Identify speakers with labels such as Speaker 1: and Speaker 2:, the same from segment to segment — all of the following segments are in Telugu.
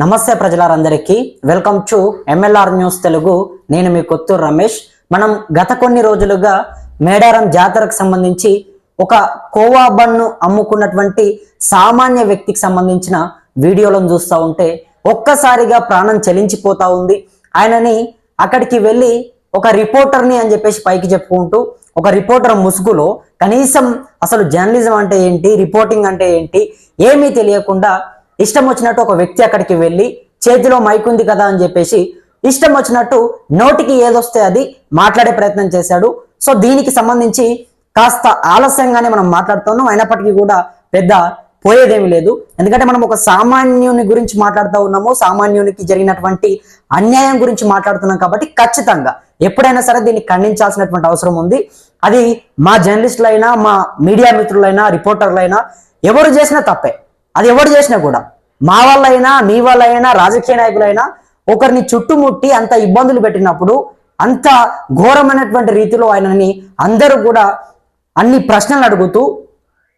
Speaker 1: నమస్తే ప్రజలారందరికీ. Welcome to MLR news Telugu. నేను మీ కొత్తూరు రమేష్. మనం గత కొన్ని రోజులుగా మేడారం జాతరకు సంబంధించి ఒక కోవా బన్ను అమ్ముకున్నటువంటి సామాన్య వ్యక్తికి సంబంధించిన వీడియోలను చూస్తూ ఉంటే ఒక్కసారిగా ప్రాణం చలించిపోతా ఉంది. ఆయనని అక్కడికి వెళ్ళి ఒక రిపోర్టర్ని అని చెప్పేసి పైకి చెప్పుకుంటూ ఒక రిపోర్టర్ ముసుగులో కనీసం అసలు జర్నలిజం అంటే ఏంటి రిపోర్టింగ్ అంటే ఏంటి ఏమీ తెలియకుండా ఇష్టం వచ్చినట్టు ఒక వ్యక్తి అక్కడికి వెళ్ళి చేతిలో మైక్ ఉంది కదా అని చెప్పేసి ఇష్టం వచ్చినట్టు నోటికి ఏదొస్తే అది మాట్లాడే ప్రయత్నం చేశాడు. సో దీనికి సంబంధించి కాస్త ఆలస్యంగానే మనం మాట్లాడుతున్నాం. అయినప్పటికీ కూడా పెద్ద పోయేదేమి లేదు. ఎందుకంటే మనం ఒక సామాన్యుని గురించి మాట్లాడుతూ ఉన్నాము. సామాన్యునికి జరిగినటువంటి అన్యాయం గురించి మాట్లాడుతున్నాం కాబట్టి ఖచ్చితంగా ఎప్పుడైనా సరే దీన్ని ఖండించాల్సినటువంటి అవసరం ఉంది. అది మా జర్నలిస్టులైనా మా మీడియా మిత్రులైనా రిపోర్టర్లైనా ఎవరు చేసినా తప్పే. అది ఎవరు చేసినా కూడా. మా వాళ్ళైనా మీ వాళ్ళైనా రాజకీయ నాయకులైనా ఒకరిని చుట్టుముట్టి అంత ఇబ్బందులు పెట్టినప్పుడు అంత ఘోరమైనటువంటి రీతిలో ఆయనని అందరూ కూడా అన్ని ప్రశ్నలు అడుగుతూ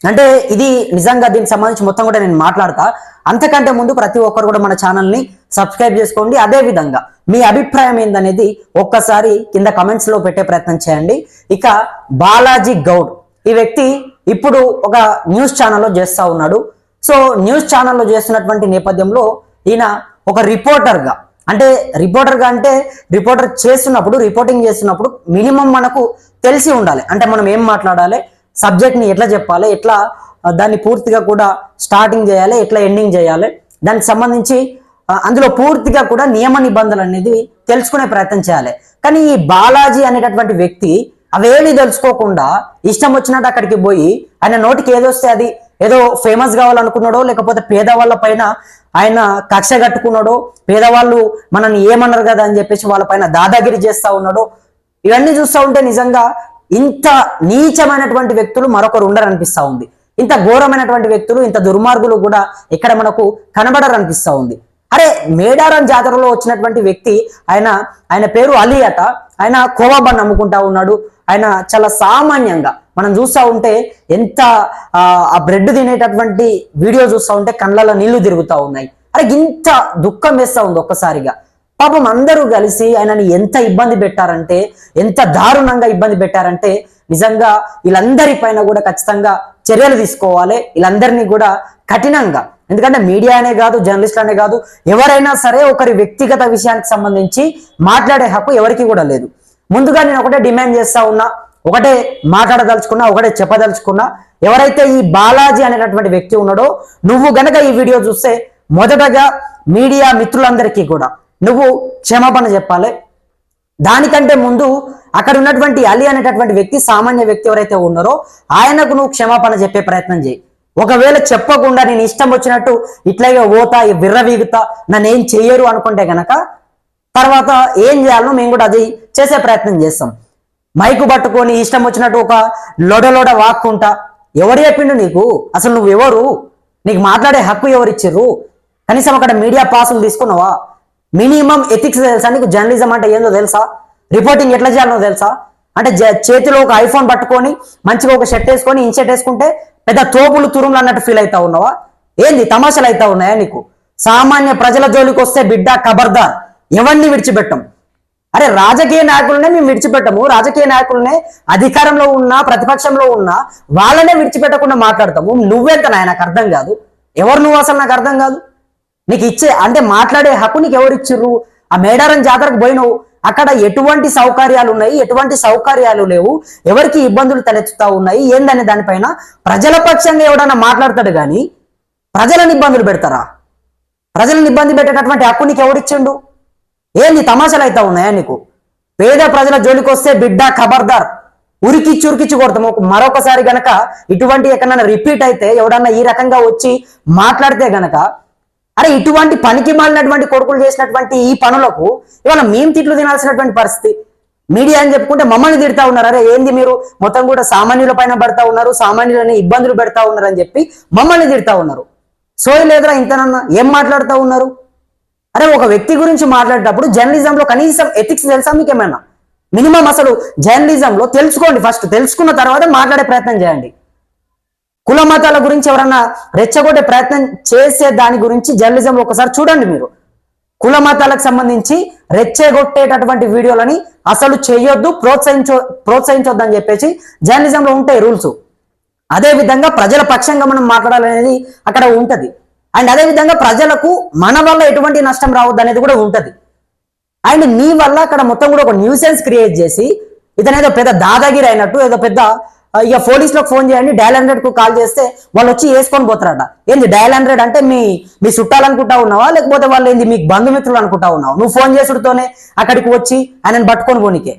Speaker 1: అంటే ఇది నిజంగా దీనికి సంబంధించి మొత్తం కూడా నేను మాట్లాడతా. అంతకంటే ముందు ప్రతి ఒక్కరు కూడా మన ఛానల్ని సబ్స్క్రైబ్ చేసుకోండి. అదే విధంగా మీ అభిప్రాయం ఏందనేది ఒక్కసారి కింద కమెంట్స్లో పెట్టే ప్రయత్నం చేయండి. ఇక బాలాజీ గౌడ్. ఈ వ్యక్తి ఇప్పుడు ఒక న్యూస్ ఛానల్లో చేస్తూ ఉన్నాడు. సో న్యూస్ ఛానల్లో చేస్తున్నటువంటి నేపథ్యంలో ఈయన ఒక రిపోర్టర్గా అంటే రిపోర్టర్గా అంటే రిపోర్టర్ చేస్తున్నప్పుడు రిపోర్టింగ్ చేస్తున్నప్పుడు మినిమం మనకు తెలిసి ఉండాలి. అంటే మనం ఏం మాట్లాడాలి సబ్జెక్ట్ని ఎట్లా చెప్పాలి ఎట్లా దాన్ని పూర్తిగా కూడా స్టార్టింగ్ చేయాలి ఎట్లా ఎండింగ్ చేయాలి దానికి సంబంధించి అందులో పూర్తిగా కూడా నియమ నిబంధనలు అనేది తెలుసుకునే ప్రయత్నం చేయాలి. కానీ ఈ బాలాజీ అనేటటువంటి వ్యక్తి అవేమీ తెలుసుకోకుండా ఇష్టం వచ్చినట్టు అక్కడికి పోయి ఆయన నోటికి ఏదొస్తే అది ఏదో ఫేమస్ కావాలనుకున్నాడో లేకపోతే పేదవాళ్ళ పైన ఆయన కక్ష కట్టుకున్నాడో పేదవాళ్ళు మనల్ని ఏమన్నారు కదా అని చెప్పేసి వాళ్ళ పైన దాదాగిరి చేస్తా ఉన్నాడో ఇవన్నీ చూస్తూ ఉంటే నిజంగా ఇంత నీచమైనటువంటి వ్యక్తులు మరొకరు ఉండరనిపిస్తా ఉంది. ఇంత ఘోరమైనటువంటి వ్యక్తులు ఇంత దుర్మార్గులు కూడా ఇక్కడ మనకు కనబడరనిపిస్తా ఉంది. అరే మేడారం జాతరలో వచ్చినటువంటి వ్యక్తి ఆయన ఆయన పేరు అలీ అట ఆయన కోవాబన్ నమ్ముకుంటా ఉన్నాడు ఆయన చాలా సామాన్యంగా మనం చూస్తూ ఉంటే ఎంత ఆ, బ్రెడ్ తినేటటువంటి వీడియో చూస్తూ ఉంటే కళ్ళలో నీళ్ళు తిరుగుతూ ఉన్నాయి. అరే ఇంత దుఃఖం వేస్తా ఉంది ఒక్కసారిగా. పాపం అందరూ కలిసి ఆయనని ఎంత ఇబ్బంది పెట్టారంటే ఎంత దారుణంగా ఇబ్బంది పెట్టారంటే నిజంగా వీళ్ళందరి పైన కూడా ఖచ్చితంగా చర్యలు తీసుకోవాలి. వీళ్ళందరినీ కూడా కఠినంగా. ఎందుకంటే మీడియా అనే కాదు జర్నలిస్టులు అనే కాదు ఎవరైనా సరే ఒకరి వ్యక్తిగత విషయానికి సంబంధించి మాట్లాడే హక్కు ఎవరికి కూడా లేదు. ముందుగా నేను ఒకటే డిమాండ్ చేస్తా ఉన్నా. ఒకటే మాట్లాడదలుచుకున్నా ఒకటే చెప్పదలుచుకున్నా ఎవరైతే ఈ బాలాజీ అనేటటువంటి వ్యక్తి ఉన్నాడో నువ్వు గనక ఈ వీడియో చూస్తే మొదటగా మీడియా మిత్రులందరికీ కూడా నువ్వు క్షమాపణ చెప్పాలి. దానికంటే ముందు అక్కడ ఉన్నటువంటి అలీ అనేటటువంటి వ్యక్తి సామాన్య వ్యక్తి ఎవరైతే ఉన్నారో ఆయనకు నువ్వు క్షమాపణ చెప్పే ప్రయత్నం చేయి. ఒకవేళ చెప్పకుండా నేను ఇష్టం వచ్చినట్టు ఇట్లాగే పోతా విర్రవీగుతా నన్ను ఏం చెయ్యరు అనుకుంటే గనక తర్వాత ఏం చేయాలో మేము కూడా అది చేసే ప్రయత్నం చేస్తాం. మైకు పట్టుకొని ఇష్టం వచ్చినట్టు ఒక లొడలోడ వాక్కుంటా. ఎవడు చెప్పిండు నీకు? అసలు నువ్వు ఎవరు నీకు మాట్లాడే హక్కు ఎవరు కనీసం అక్కడ మీడియా పాసులు తీసుకున్నావా? మినిమం ఎథిక్స్ తెలుసా నీకు? జర్నలిజం అంటే ఏందో తెలుసా? రిపోర్టింగ్ ఎట్లా చేయాలో తెలుసా? అంటే చేతిలో ఒక ఐఫోన్ పట్టుకొని మంచిగా ఒక షర్ట్ వేసుకొని ఇన్షర్ట్ వేసుకుంటే పెద్ద తోపులు తురుములు అన్నట్టు ఫీల్ అవుతా ఉన్నావా? ఏంది తమాషాలు అవుతా ఉన్నాయా నీకు? సామాన్య ప్రజల జోలికి వస్తే బిడ్డ కబర్దార్. ఎవరిని విడిచిపెట్టం? అరే రాజకీయ నాయకులనే మేము విడిచిపెట్టము. రాజకీయ నాయకులనే అధికారంలో ఉన్నా ప్రతిపక్షంలో ఉన్నా వాళ్ళనే విడిచిపెట్టకుండా మాట్లాడతాము. నువ్వెంత నాయ నాకు అర్థం కాదు. ఎవరు నువ్వు అసలు? నాకు అర్థం కాదు. నీకు ఇచ్చే అంటే మాట్లాడే హక్కు నీకు ఎవరు ఇచ్చిర్రు? ఆ మేడారం జాతరకు పోయినావు. అక్కడ ఎటువంటి సౌకర్యాలు ఉన్నాయి? ఎటువంటి సౌకర్యాలు లేవు? ఎవరికి ఇబ్బందులు తలెత్తుతా ఉన్నాయి? ఏందనే దానిపైన ప్రజల పక్షంగా ఎవడన్నా మాట్లాడతాడు కానీ ప్రజలను ఇబ్బందులు పెడతారా? ప్రజలను ఇబ్బంది పెట్టేటటువంటి హక్కు నీకు ఎవరిచ్చిండు ఏంది తమాషాలు అవుతా ఉన్నాయా నీకు? పేద ప్రజల జోలికి వస్తే బిడ్డ ఖబర్దార్ ఉరికి చురికిచ్చి కొడతాం. మరొకసారి గనక ఇటువంటి ఎక్కడైనా రిపీట్ అయితే ఎవడన్నా ఈ రకంగా వచ్చి మాట్లాడితే గనక అరే ఇటువంటి పనికి మాలినటువంటి కొడుకులు చేసినటువంటి ఈ పనులకు ఇవాళ మేము తిట్లు తినాల్సినటువంటి పరిస్థితి. మీడియా అని చెప్పుకుంటే మమ్మల్ని తిడతా ఉన్నారు. అరే ఏంది మీరు? మొత్తం కూడా సామాన్యుల పైన పడతా ఉన్నారు సామాన్యులని ఇబ్బందులు పెడతా ఉన్నారు అని చెప్పి మమ్మల్ని తిడతా ఉన్నారు. సోయి లేదురా ఇంతనన్నా? ఏం మాట్లాడుతూ ఉన్నారు? అరే ఒక వ్యక్తి గురించి మాట్లాడేటప్పుడు జర్నలిజంలో కనీసం ఎథిక్స్ తెలుసా మీకు ఏమైనా మినిమం అసలు జర్నలిజంలో తెలుసుకోండి ఫస్ట్ తెలుసుకున్న తర్వాత మాట్లాడే ప్రయత్నం చేయండి. కుల మతాల గురించి ఎవరన్నా రెచ్చగొట్టే ప్రయత్నం చేసే దాని గురించి జర్నలిజం ఒకసారి చూడండి మీరు. కుల మతాలకు సంబంధించి రెచ్చగొట్టేటటువంటి వీడియోలని అసలు చేయొద్దు ప్రోత్సహించో ప్రోత్సహించొద్దు అని చెప్పేసి జర్నలిజంలో ఉంటాయి రూల్స్. అదే విధంగా ప్రజల పక్షంగా మనం మాట్లాడాలనేది అక్కడ ఉంటుంది. అండ్ అదే విధంగా ప్రజలకు మన వల్ల ఎటువంటి నష్టం రావద్దు అనేది కూడా ఉంటుంది. అండ్ నీ వల్ల అక్కడ మొత్తం కూడా ఒక న్యూసెన్స్ క్రియేట్ చేసి ఇతను ఏదో పెద్ద దాదాగిరి అయినట్టు ఏదో పెద్ద ఇక పోలీసులకు ఫోన్ చేయండి డయల్ హండ్రెడ్కు కాల్ చేస్తే వాళ్ళు వచ్చి వేసుకొని పోతారట. ఏంది డయల్ హండ్రెడ్ అంటే మీ మీ చుట్టాలనుకుంటా ఉన్నావా? లేకపోతే వాళ్ళు ఏంది మీకు బంధుమిత్రులు అనుకుంటా ఉన్నావు? నువ్వు ఫోన్ చేసుడుతోనే అక్కడికి వచ్చి ఆయనను పట్టుకొని పోనీకే.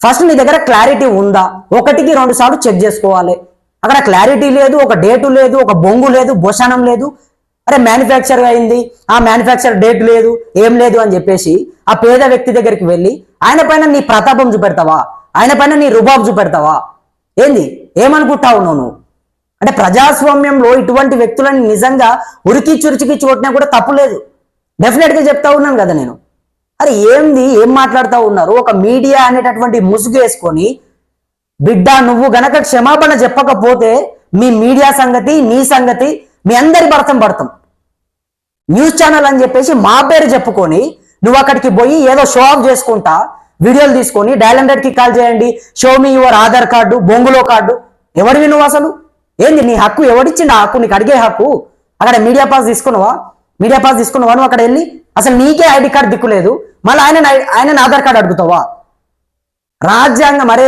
Speaker 1: ఫస్ట్ నీ దగ్గర క్లారిటీ ఉందా? ఒకటికి రెండు సార్లు చెక్ చేసుకోవాలి. అక్కడ క్లారిటీ లేదు ఒక డేటు లేదు ఒక బొంగు లేదు భోషణం లేదు. అరే మ్యానుఫ్యాక్చర్ అయింది. ఆ మ్యానుఫ్యాక్చర్ డేట్ లేదు ఏం లేదు అని చెప్పేసి ఆ పేద వ్యక్తి దగ్గరికి వెళ్ళి ఆయన పైన నీ ప్రతాపం చూపెడతావా? ఆయన పైన నీ రుబాబ్ చూపెడతావా? ఏంది? ఏమనుకుంటావు నువ్వు? అంటే ప్రజాస్వామ్యంలో ఇటువంటి వ్యక్తులని నిజంగా ఉరికి చురుచికి కొట్టినా కూడా తప్పు లేదు. డెఫినెట్గా చెప్తా ఉన్నాను కదా నేను. అరే ఏంది? ఏం మాట్లాడుతూ ఉన్నారు? ఒక మీడియా అనేటటువంటి ముసుగు వేసుకొని బిడ్డ నువ్వు గనక క్షమాపణ చెప్పకపోతే మీ మీడియా సంగతి నీ సంగతి మీ అందరి భర్తం పడతాం. న్యూస్ ఛానల్ అని చెప్పేసి మా పేరు చెప్పుకొని నువ్వు అక్కడికి పోయి ఏదో షో ఆఫ్ చేసుకుంటా వీడియోలు తీసుకొని డైల్ హండ్రెడ్కి కాల్ చేయండి show me your Aadhaar card బొంగులో కార్డు. ఎవడివి నువ్వు అసలు? ఏంది నీ హక్కు ఎవడిచ్చిండు ఆ హక్కు? నీకు అడిగే హక్కు? అక్కడ మీడియా పాస్ తీసుకున్నావా? మీడియా పాస్ తీసుకున్నావా నువ్వు అక్కడ వెళ్ళి? అసలు నీకే ఐడి కార్డు దిక్కులేదు మళ్ళీ ఆయన ఆయన ఆధార్ కార్డు అడుగుతావా? రాజ్యాంగం అరే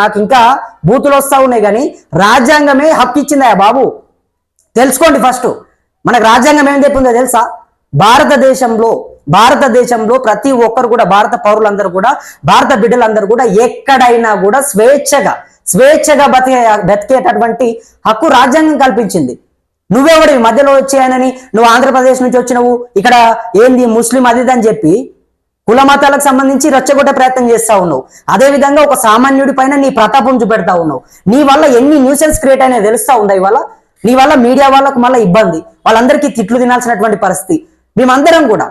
Speaker 1: నాకు ఇంకా బూతులు వస్తా ఉన్నాయి కానీ రాజ్యాంగమే హక్కు ఇచ్చిందా బాబు. తెలుసుకోండి ఫస్ట్. మనకు రాజ్యాంగం ఏం చెప్పిందో తెలుసా? భారతదేశంలో భారతదేశంలో ప్రతి ఒక్కరు కూడా భారత పౌరులందరూ కూడా భారత బిడ్డలందరూ కూడా ఎక్కడైనా కూడా స్వేచ్ఛగా స్వేచ్ఛగా బతికే బతికేటటువంటి హక్కు రాజ్యాంగం కల్పించింది. నువ్వెవడివి మధ్యలో వచ్చాయనని నువ్వు ఆంధ్రప్రదేశ్ నుంచి వచ్చినవు ఇక్కడ ఏంది ముస్లిం అది ఇది అని చెప్పి కుల మతాలకు సంబంధించి రెచ్చగొట్టే ప్రయత్నం చేస్తా ఉన్నావు. అదే విధంగా ఒక సామాన్యుడి పైన నీ ప్రతాపం చూపెడతా ఉన్నావు. నీ వల్ల ఎన్ని న్యూసెన్స్ క్రియేట్ అయినా తెలుస్తా ఉందా ఇవాళ? నీ వల్ల మీడియా వాళ్ళకు మళ్ళీ ఇబ్బంది. వాళ్ళందరికీ తిట్లు తినాల్సినటువంటి పరిస్థితి. మేమందరం కూడా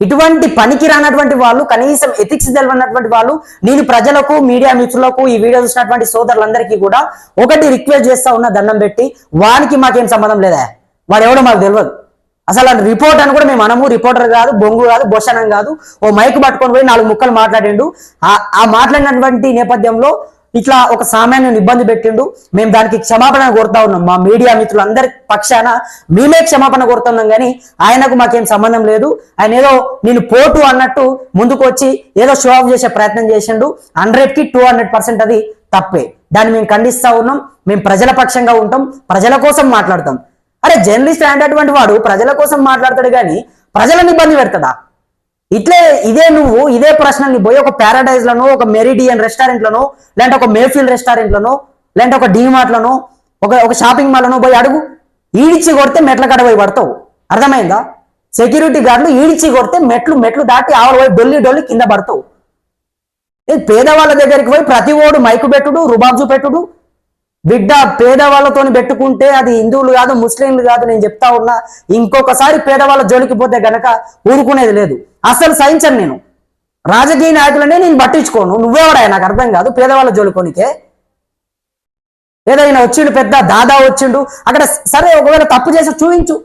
Speaker 1: ఇటువంటి పనికి రానటువంటి వాళ్ళు కనీసం ఎథిక్స్ తెలియనటువంటి వాళ్ళు నేను ప్రజలకు మీడియా మిత్రులకు ఈ వీడియో చూసినటువంటి సోదరులందరికీ కూడా ఒకటి రిక్వెస్ట్ చేస్తా ఉన్న దండం పెట్టి వానికి మాకేం సంబంధం లేదా? వాడు ఎవడో మాకు తెలియదు అసలు అది రిపోర్ట్ అని కూడా మేము అనము. రిపోర్టర్ కాదు బొంగు కాదు భూషణం కాదు. ఓ మైక్ పట్టుకొని పోయి నాలుగు ముక్కలు మాట్లాడిండు. ఆ మాట్లాడినటువంటి నేపథ్యంలో ఇట్లా ఒక సామాన్యుని ఇబ్బంది పెట్టిండు. మేము దానికి క్షమాపణ కోరుతా ఉన్నాం. మా మీడియా మిత్రులందరి పక్షాన మేమే క్షమాపణ కోరుతున్నాం కానీ ఆయనకు మాకేం సంబంధం లేదు. ఆయన ఏదో నేను పోటు అన్నట్టు ముందుకు వచ్చి ఏదో షో ఆఫ్ చేసే ప్రయత్నం చేసిండు. హండ్రెడ్కి టూ హండ్రెడ్ పర్సెంట్ అది తప్పే. దాన్ని మేము ఖండిస్తా ఉన్నాం. మేము ప్రజల పక్షంగా ఉంటాం. ప్రజల కోసం మాట్లాడతాం. అరే జర్నలిస్ట్ అనేటటువంటి వాడు ప్రజల కోసం మాట్లాడతాడు కానీ ప్రజలను ఇబ్బంది పెడతాడా? ఇట్లే ఇదే నువ్వు ఇదే ప్రశ్నల్ని పోయి ఒక ప్యారడైజ్లను ఒక మెరిడియన్ రెస్టారెంట్లను లేదంటే ఒక మేఫిల్ రెస్టారెంట్లను లేదంటే ఒక డీమార్ట్లను ఒక ఒక షాపింగ్ మాల్లను పోయి అడుగు. ఈడిచి కొడితే మెట్ల కడ పోయి పడతావు. అర్థమైందా? సెక్యూరిటీ గార్డులు ఈడిచి కొడితే మెట్లు మెట్లు దాటి ఆవిడ పోయి డొల్లి డొల్లి కింద పడతావు. ఏ పేదవాళ్ళ దగ్గరికి పోయి ప్రతి ఓడు మైకు పెట్టుడు రుబాబ్జు పెట్టుడు బిడ్డ పేదవాళ్ళతోని పెట్టుకుంటే అది హిందువులు కాదు ముస్లింలు కాదు నేను చెప్తా ఉన్నా ఇంకొకసారి పేదవాళ్ళ జోలికి పోతే గనక ఊరుకునేది లేదు. అసలు సహించను నేను. రాజకీయ నాయకులనే నేను పట్టించుకోను. నువ్వెవడా నాకు అర్థం కాదు. పేదవాళ్ళ జోలికోనికే ఏదైనా వచ్చిండు పెద్ద దాదా వచ్చిండు అక్కడ సరే ఒకవేళ తప్పు చేసి చూపించు.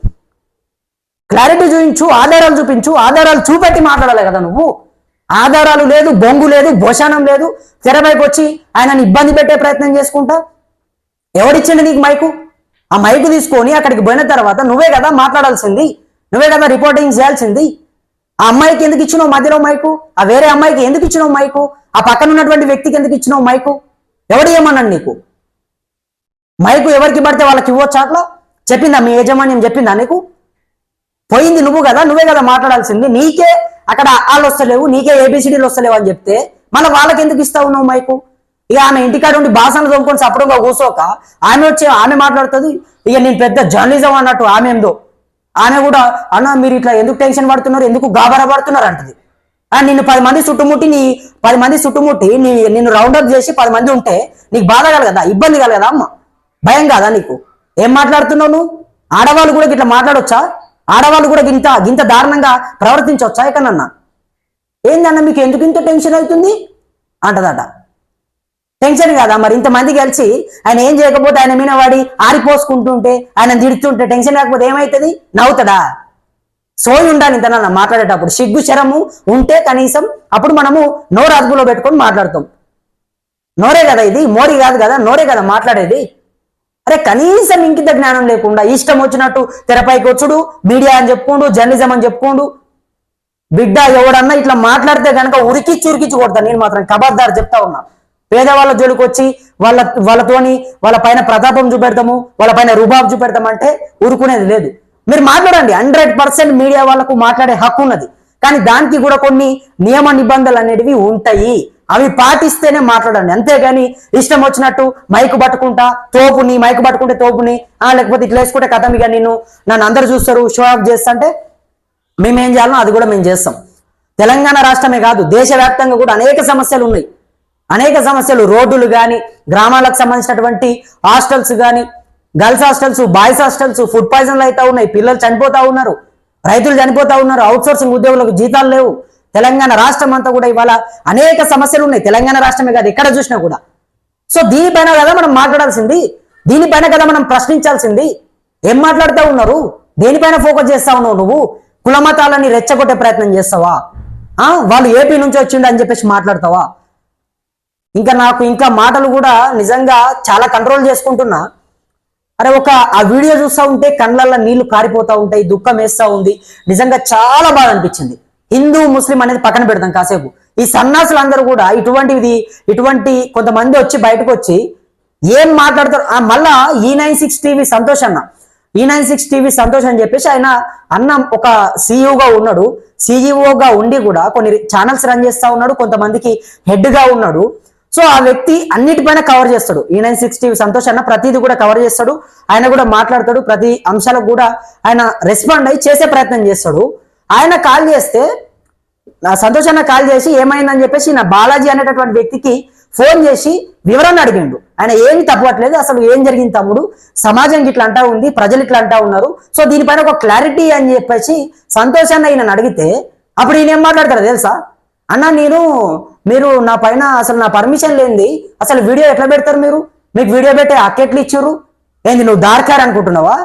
Speaker 1: క్లారిటీ చూపించు ఆధారాలు చూపించు ఆధారాలు చూపెట్టి మాట్లాడాలి కదా నువ్వు. ఆధారాలు లేదు బొంగు లేదు భోషానం లేదు. తెరపైకి వచ్చి ఆయనని ఇబ్బంది పెట్టే ప్రయత్నం చేసుకుంటా. ఎవడిచ్చిండు నీకు మైకు? ఆ మైకు తీసుకొని అక్కడికి పోయిన తర్వాత నువ్వే కదా మాట్లాడాల్సింది? నువ్వే కదా రిపోర్టింగ్ చేయాల్సింది? ఆ అమ్మాయికి ఎందుకు ఇచ్చినావు మధ్యలో మైకు? ఆ వేరే అమ్మాయికి ఎందుకు ఇచ్చినావు మైకు? ఆ పక్కన ఉన్నటువంటి వ్యక్తికి ఎందుకు ఇచ్చినావు మైకు? ఎవడు ఏమన్నాడు నీకు? మైకు ఎవరికి పడితే వాళ్ళకి ఇవ్వచ్చు అట్లా? చెప్పిందా మీ యజమాన్యం చెప్పిందా నీకు? పోయింది నువ్వు కదా నువ్వే కదా మాట్లాడాల్సింది. నీకే అక్కడ వాళ్ళు వస్తలేవు నీకే ఏబిసిడీలు వస్తలేవు అని చెప్తే మళ్ళీ వాళ్ళకి ఎందుకు ఇస్తావు నువ్వు మైకు? ఇక ఆమె ఇంటికాడ ఉండి బాసనలు తోముకొని సపడంగా కూర్చోక ఆమె వచ్చి ఆమె మాట్లాడుతుంది. ఇక నేను పెద్ద జర్నలిజం అన్నట్టు ఆమె ఏందో ఆమె కూడా అన్న మీరు ఇట్లా ఎందుకు టెన్షన్ పడుతున్నారు? ఎందుకు గాబరా పడుతున్నారు? అంటది. ఆ, నిన్ను పది మంది చుట్టుముట్టి నీ పది మంది చుట్టుముట్టి నీ నిన్ను రౌండప్ చేసి పది మంది ఉంటే నీకు బాధ కలగదా? ఇబ్బంది కలగదా అమ్మ? భయం కాదా నీకు? ఏం మాట్లాడుతున్నావు నువ్వు? ఆడవాళ్ళు కూడా ఇట్లా మాట్లాడొచ్చా? ఆడవాళ్ళు కూడా గింత గింత దారుణంగా ప్రవర్తించవచ్చా ఎక్కడన్నా? ఏందన్న మీకు ఎందుకు ఇంత టెన్షన్ అవుతుంది? అంటదట. టెన్షన్ కదా? మరి ఇంతమంది కలిసి ఆయన ఏం చేయకపోతే ఆయన మీద వాడి ఆరిపోసుకుంటుంటే ఆయన తిడుతుంటే టెన్షన్ లేకపోతే ఏమవుతుంది నవ్వుతాడా సోయి ఉండాలి ఇంతనన్నా మాట్లాడేటప్పుడు. సిగ్గు శరము ఉంటే కనీసం అప్పుడు మనము నోరు అదుపులో పెట్టుకొని మాట్లాడతాం. నోరే కదా ఇది? మోరీ కాదు కదా? నోరే కదా మాట్లాడేది? అరే కనీసం ఇంకింత జ్ఞానం లేకుండా ఇష్టం వచ్చినట్టు తెరపైకి వచ్చుడు మీడియా అని చెప్పుకోండు జర్నలిజం అని చెప్పుకోండు. బిడ్డ ఎవడన్నా ఇట్లా మాట్లాడితే కనుక ఉరికిచ్చి చురికిచ్చి కొడతా. నేను మాత్రం కబర్దార్ చెప్తా ఉన్నా. పేదవాళ్ళ జోలికి వచ్చి వాళ్ళ వాళ్ళతోని వాళ్ళ పైన ప్రతాపం చూపెడతాము వాళ్ళ పైన రుబాబ్ చూపెడతామంటే ఊరుకునేది లేదు. మీరు మాట్లాడండి. హండ్రెడ్ పర్సెంట్ మీడియా వాళ్ళకు మాట్లాడే హక్కు ఉన్నది. కానీ దానికి కూడా కొన్ని నియమ నిబంధనలు అనేటివి ఉంటాయి. అవి పాటిస్తేనే మాట్లాడండి. అంతేగాని ఇష్టం వచ్చినట్టు మైకు పట్టుకుంటా తోపుని మైకు పట్టుకుంటే తోపుని ఆ లేకపోతే ఇట్లా వేసుకుంటే కథ ఇక నేను నన్ను అందరు చూస్తారు షో ఆఫ్ చేస్తా అంటే మేమేం చేయాలో అది కూడా మేము చేస్తాం. తెలంగాణ రాష్ట్రమే కాదు దేశవ్యాప్తంగా కూడా అనేక సమస్యలు ఉన్నాయి. అనేక సమస్యలు రోడ్డులు కానీ గ్రామాలకు సంబంధించినటువంటి హాస్టల్స్ కానీ girls hostels boys hostels food పాయిజన్లు అయితే ఉన్నాయి. పిల్లలు చనిపోతా ఉన్నారు. రైతులు చనిపోతా ఉన్నారు. అవుట్సోర్సింగ్ ఉద్యోగులకు జీతాలు లేవు. తెలంగాణ రాష్ట్రం అంతా కూడా ఇవాళ అనేక సమస్యలు ఉన్నాయి. తెలంగాణ రాష్ట్రమే కాదు ఎక్కడ చూసినా కూడా. సో దీనిపైన కదా మనం మాట్లాడాల్సింది? దీనిపైన కదా మనం ప్రశ్నించాల్సింది? ఏం మాట్లాడుతూ ఉన్నారు? దేనిపైన ఫోకస్ చేస్తా ఉన్నావు నువ్వు? కులమతాలని రెచ్చగొట్టే ప్రయత్నం చేస్తావా? వాళ్ళు ఏపీ నుంచి వచ్చిండు అని చెప్పేసి మాట్లాడతావా? ఇంకా నాకు ఇంకా మాటలు కూడా నిజంగా చాలా కంట్రోల్ చేసుకుంటున్నా. అరే ఒక ఆ వీడియో చూస్తూ ఉంటే కళ్ళల్లో నీళ్ళు కారిపోతూ ఉంటాయి దుఃఖం వేస్తూ ఉంది. నిజంగా చాలా బాగా అనిపించింది. హిందూ ముస్లిం అనేది పక్కన పెడతాం కాసేపు. ఈ సన్నాసులు అందరూ కూడా ఇటువంటిది ఇటువంటి కొంతమంది వచ్చి బయటకు వచ్చి ఏం మాట్లాడతారు? ఆ మళ్ళా ఈ నైన్ సిక్స్ టీవీ సంతోష్ అన్న. ఈ నైన్ సిక్స్ టీవీ సంతోష్ అని చెప్పేసి ఆయన అన్న ఒక సీఈఓగా ఉన్నాడు. సీఈఓగా ఉండి కూడా కొన్ని ఛానల్స్ రన్ చేస్తా ఉన్నాడు. కొంతమందికి హెడ్గా ఉన్నాడు. సో ఆ వ్యక్తి అన్నిటిపైన కవర్ చేస్తాడు. ఈ నైన్ సిక్స్టీ సంతోష్ అన్న ప్రతిదీ కూడా కవర్ చేస్తాడు. ఆయన కూడా మాట్లాడతాడు. ప్రతి అంశాలకు కూడా ఆయన రెస్పాండ్ అయ్యి చేసే ప్రయత్నం చేస్తాడు. ఆయన కాల్ చేస్తే సంతోష్ అన్న కాల్ చేసి ఏమైందని చెప్పేసి నా బాలాజీ అనేటటువంటి వ్యక్తికి ఫోన్ చేసి వివరణ అడిగిండు. ఆయన ఏమి తప్పట్లేదు అసలు ఏం జరిగింది తమ్ముడు? సమాజం ఇట్లా అంటా ఉంది. ప్రజలు ఇట్లా అంటా ఉన్నారు. సో దీనిపైన ఒక క్లారిటీ అని చెప్పేసి సంతోషాన్ని అన్న ఈయన అడిగితే అప్పుడు ఈయన ఏం మాట్లాడతాడు తెలుసా? అన్న నేను మీరు నా పైన అసలు నా పర్మిషన్ లేనిది అసలు వీడియో ఎట్లా పెడతారు మీరు? మీకు వీడియో పెట్టే అక్కెట్లు ఇచ్చారు? ఏంది నువ్వు దార్కార్ అనుకుంటున్నావా?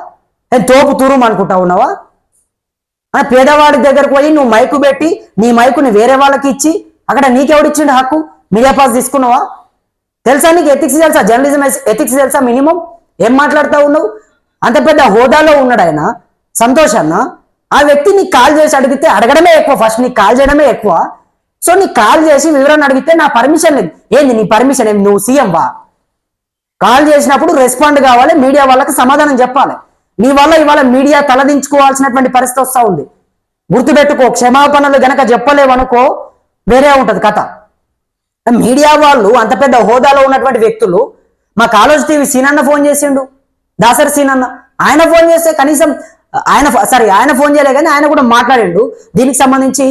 Speaker 1: ఏం తోపు తూరుం అనుకుంటా ఉన్నావా? ఆ పేదవాడి దగ్గరకు పోయి నువ్వు మైకు పెట్టి నీ మైకుని వేరే వాళ్ళకి ఇచ్చి అక్కడ నీకెవడిచ్చిండు హక్కు? మీడియా పాస్ తీసుకున్నావా? తెలుసా నీకు ఎథిక్స్ తెలుసా? జర్నలిజం ఎథిక్స్ తెలుసా మినిమం ఏం మాట్లాడుతూ ఉన్నావు? అంత పెద్ద హోదాలో ఉన్నాడు ఆయన. సంతోష్ అన్న. ఆ వ్యక్తి నీకు కాల్ చేసి అడిగితే అడగడమే ఎక్కువ ఫస్ట్ నీకు కాల్ చేయడమే ఎక్కువ. సో నీ కాల్ చేసి వివరణ అడిగితే నా పర్మిషన్ లేదు. ఏంది నీ పర్మిషన్ ఏమి నువ్వు సీఎం వా? కాల్ చేసినప్పుడు రెస్పాండ్ కావాలి మీడియా వాళ్ళకి సమాధానం చెప్పాలి. నీ వల్ల ఇవాళ మీడియా తలదించుకోవాల్సినటువంటి పరిస్థితి వస్తా ఉంది. గుర్తుపెట్టుకో క్షమాపణలు గనక చెప్పలేవనుకో వేరే ఉంటది కథ. మీడియా వాళ్ళు అంత పెద్ద హోదాలో ఉన్నటువంటి వ్యక్తులు మా కాలేజ్ టీవీ సీనన్న ఫోన్ చేసిండు. దాసరి సీనన్న ఆయన ఫోన్ చేస్తే కనీసం ఆయన సారీ ఆయన ఫోన్ చేయలే కానీ ఆయన కూడా మాట్లాడిండు. దీనికి సంబంధించి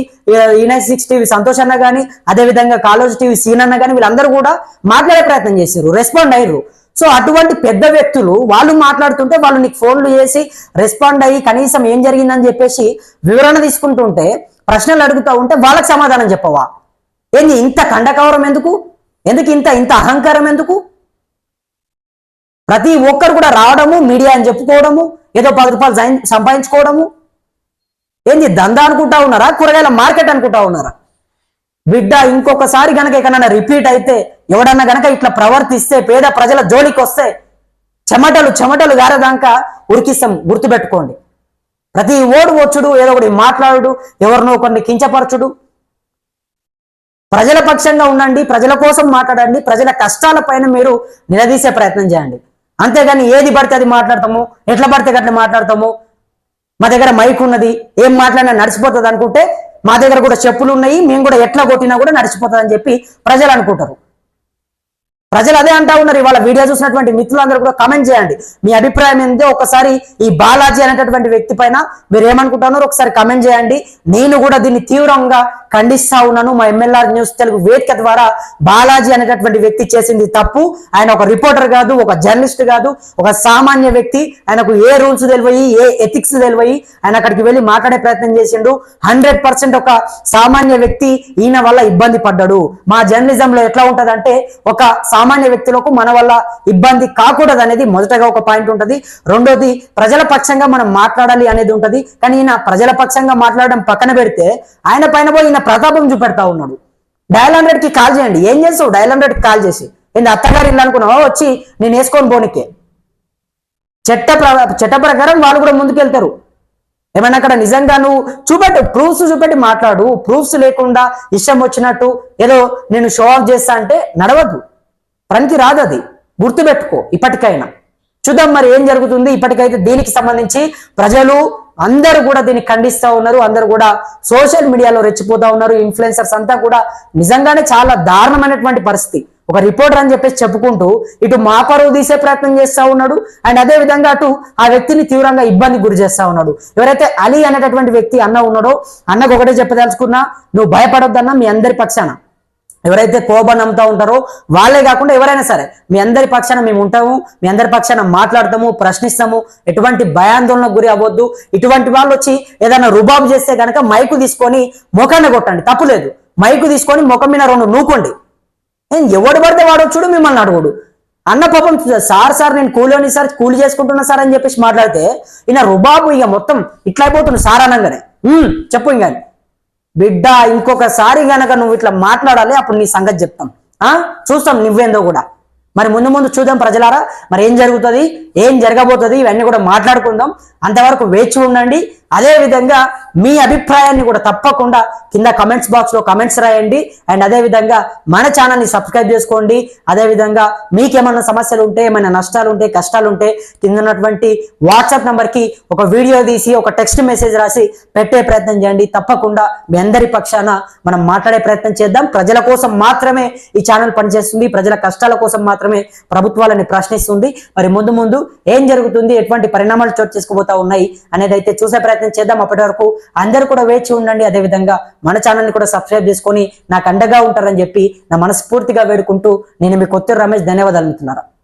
Speaker 1: యునైట్ సిక్స్ టీవీ సంతోష్ అన్న కానీ అదేవిధంగా కాలేజ్ టీవీ సీన్ అన్న కానీ వీళ్ళందరూ కూడా మాట్లాడే ప్రయత్నం చేశారు రెస్పాండ్ అయ్యారు సో అటువంటి పెద్ద వ్యక్తులు వాళ్ళు మాట్లాడుతుంటే వాళ్ళు నీకు ఫోన్లు చేసి రెస్పాండ్ అయ్యి కనీసం ఏం జరిగిందని చెప్పేసి వివరణ తీసుకుంటుంటే ప్రశ్నలు అడుగుతూ ఉంటే వాళ్ళకి సమాధానం చెప్పవా? ఏంది ఇంత కండకవరం ఎందుకు? ఎందుకు ఇంత ఇంత అహంకారం ఎందుకు? ప్రతి ఒక్కరు కూడా రావడము మీడియా అని చెప్పుకోవడము ఏదో పది రూపాయలు జైన్- సంపాదించుకోవడము. ఏంది దందా అనుకుంటా ఉన్నారా? కూరగాయల మార్కెట్ అనుకుంటా ఉన్నారా? బిడ్డ ఇంకొకసారి గనక ఎక్కడన్నా రిపీట్ అయితే ఎవడన్నా గనక ఇట్లా ప్రవర్తిస్తే పేద ప్రజల జోలికి వస్తే చెమటలు చెమటలు గారదాక ఉరికిస్తాం గుర్తుపెట్టుకోండి. ప్రతి ఓడు వచ్చుడు ఏదో ఒకటి మాట్లాడుడు ఎవరినో కొన్ని కించపరచుడు. ప్రజల పక్షంగా ఉండండి ప్రజల కోసం మాట్లాడండి ప్రజల కష్టాల పైన మీరు నిలదీసే ప్రయత్నం చేయండి. అంతేగాని ఏది పడితే అది మాట్లాడతాము ఎట్లా పడితే అట్లా మాట్లాడతాము. మా దగ్గర మైక్ ఉన్నది ఏం మాట్లాడినా నడిచిపోతుంది అనుకుంటే మా దగ్గర కూడా చెప్పులు ఉన్నాయి మేము కూడా ఎట్లా కొట్టినా కూడా నడిచిపోతుంది అని చెప్పి ప్రజలు అనుకుంటారు. ప్రజలు అదే అంటా ఉన్నారు ఇవాళ వీడియో చూసినటువంటి మిత్రులందరూ కూడా కమెంట్ చేయండి. మీ అభిప్రాయం ఏందో ఒకసారి ఈ బాలాజీ అనేటటువంటి వ్యక్తి పైన మీరు ఏమనుకుంటున్నారో ఒకసారి కమెంట్ చేయండి. నేను కూడా దీన్ని తీవ్రంగా ఖండిస్తా ఉన్నాను మా ఎంఎల్ఆర్ న్యూస్ తెలుగు వేదిక ద్వారా బాలాజీ అనేటటువంటి వ్యక్తి చేసింది తప్పు. ఆయన ఒక రిపోర్టర్ కాదు ఒక జర్నలిస్ట్ కాదు ఒక సామాన్య వ్యక్తి. ఆయనకు ఏ రూల్స్ తెలివయి ఏ ఎథిక్స్ తెలివయి ఆయన అక్కడికి వెళ్ళి మాట్లాడే ప్రయత్నం చేసిండు. హండ్రెడ్ పర్సెంట్ ఒక సామాన్య వ్యక్తి ఈయన వల్ల ఇబ్బంది పడ్డాడు. మా జర్నలిజం లో ఎట్లా ఉంటదంటే ఒక సామాన్య వ్యక్తులకు మన వల్ల ఇబ్బంది కాకూడదు అనేది మొదటగా ఒక పాయింట్ ఉంటది. రెండోది ప్రజల పక్షంగా మనం మాట్లాడాలి అనేది ఉంటది. కానీ ఈయన ప్రజల పక్షంగా మాట్లాడడం పక్కన పెడితే ఆయన పైన పోయి ప్రతాపం చూపెడతా ఉన్నాడు. డయల్ హండ్రెడ్కి కాల్ చేయండి. ఏం చేస్తావు? డయల్ హండ్రెడ్కి కాల్ చేసి. నేను అత్తగారు ఇల్లు అనుకున్నావా? వచ్చి నేను వేసుకొని పోనీకే. చట్ట ప్ర- చట్ట ప్రకారం వాళ్ళు కూడా ముందుకెళ్తారు. ఏమైనా అక్కడ నిజంగా నువ్వు చూపెట్టు ప్రూఫ్స్ చూపెట్టి మాట్లాడు. ప్రూఫ్స్ లేకుండా ఇష్టం వచ్చినట్టు ఏదో నేను షో ఆఫ్ చేస్తా అంటే నడవద్దు. పనికి రాదు అది. గుర్తుపెట్టుకో ఇప్పటికైనా. చూద్దాం మరి ఏం జరుగుతుంది. ఇప్పటికైతే దీనికి సంబంధించి ప్రజలు అందరూ కూడా దీన్ని ఖండిస్తూ ఉన్నారు అందరూ కూడా సోషల్ మీడియాలో రెచ్చిపోతా ఉన్నారు ఇన్ఫ్లుయెన్సర్స్ అంతా కూడా నిజంగానే చాలా దారుణమైనటువంటి పరిస్థితి. ఒక రిపోర్టర్ అని చెప్పేసి చెప్పుకుంటూ ఇటు మా పరువు తీసే ప్రయత్నం చేస్తా ఉన్నాడు అండ్ అదే విధంగా అటు ఆ వ్యక్తిని తీవ్రంగా ఇబ్బంది గురి చేస్తా ఉన్నాడు. ఎవరైతే అలీ అనేటటువంటి వ్యక్తి అన్న ఉన్నాడో అన్నకు ఒకటే చెప్పదలుచుకున్నా నువ్వు భయపడొద్దన్నా మీ అందరి పక్షాన. ఎవరైతే కోపం నమ్ముతా ఉంటారో వాళ్ళే కాకుండా ఎవరైనా సరే మీ అందరి పక్షాన మేము ఉంటాము మీ అందరి పక్షాన మాట్లాడతాము ప్రశ్నిస్తాము ఎటువంటి భయాందోళనకు గురి అవ్వద్దు. ఇటువంటి వాళ్ళు వచ్చి ఏదైనా రుబాబు చేస్తే కనుక మైకు తీసుకొని ముఖాన్ని కొట్టండి. తప్పులేదు మైకు తీసుకొని ముఖం మీద రెండు నూకోండి. ఏం ఎవడు పడితే వాడు చూడు మిమ్మల్ని అడుగుడు. అన్న పాపం సార్ సార్ నేను కూలోని సార్ కూలి చేసుకుంటున్నా సార్ అని చెప్పేసి మాట్లాడితే ఈయన రుబాబు ఇక మొత్తం ఇట్లా అయిపోతుంది సార్ అనగానే. "ఉమ్, చెప్పు ఇంకా. బిడ్డ ఇంకొకసారి గనక నువ్వు ఇట్లా మాట్లాడాలి అప్పుడు నీ సంగతి చెప్తాం. ఆ? చూస్తాం నువ్వేందో కూడా. మరి ముందు ముందు చూద్దాం ప్రజలారా. మరి ఏం జరుగుతుంది? ఏం జరగబోతుంది? ఇవన్నీ కూడా మాట్లాడుకుందాం. అంతవరకు వేచి ఉండండి. అదేవిధంగా మీ అభిప్రాయాన్ని కూడా తప్పకుండా కింద కమెంట్స్ బాక్స్లో కమెంట్స్ రాయండి. అండ్ అదే విధంగా మన ఛానల్ని సబ్స్క్రైబ్ చేసుకోండి. అదే విధంగా మీకేమైనా సమస్యలు ఉంటే ఏమైనా నష్టాలు ఉంటే కష్టాలు ఉంటే కింద ఉన్నటువంటి వాట్సాప్ నెంబర్కి ఒక వీడియో తీసి ఒక టెక్స్ట్ మెసేజ్ రాసి పెట్టే ప్రయత్నం చేయండి. తప్పకుండా మీ అందరి పక్షాన మనం మాట్లాడే ప్రయత్నం చేద్దాం. ప్రజల కోసం మాత్రమే ఈ ఛానల్ పనిచేస్తుంది. ప్రజల కష్టాల కోసం మాత్రమే ప్రభుత్వాలని ప్రశ్నిస్తుంది. మరి ముందు ముందు ఏం జరుగుతుంది? ఎటువంటి పరిణామాలు చోటు చేసుకోబోతా ఉన్నాయి? అనేది అయితే చూసే ప్రయత్నం చేద్దాం అప్పటి వరకు అందరూ కూడా వేచి ఉండండి. అదే విధంగా మన ఛానల్ని కూడా సబ్స్క్రైబ్ చేసుకొని నాకు అండగా ఉంటారని చెప్పి నా మనస్ఫూర్తిగా వేడుకుంటూ నేను మీ కొత్త రమేష్ ధన్యవాదాలు అంటున్నారా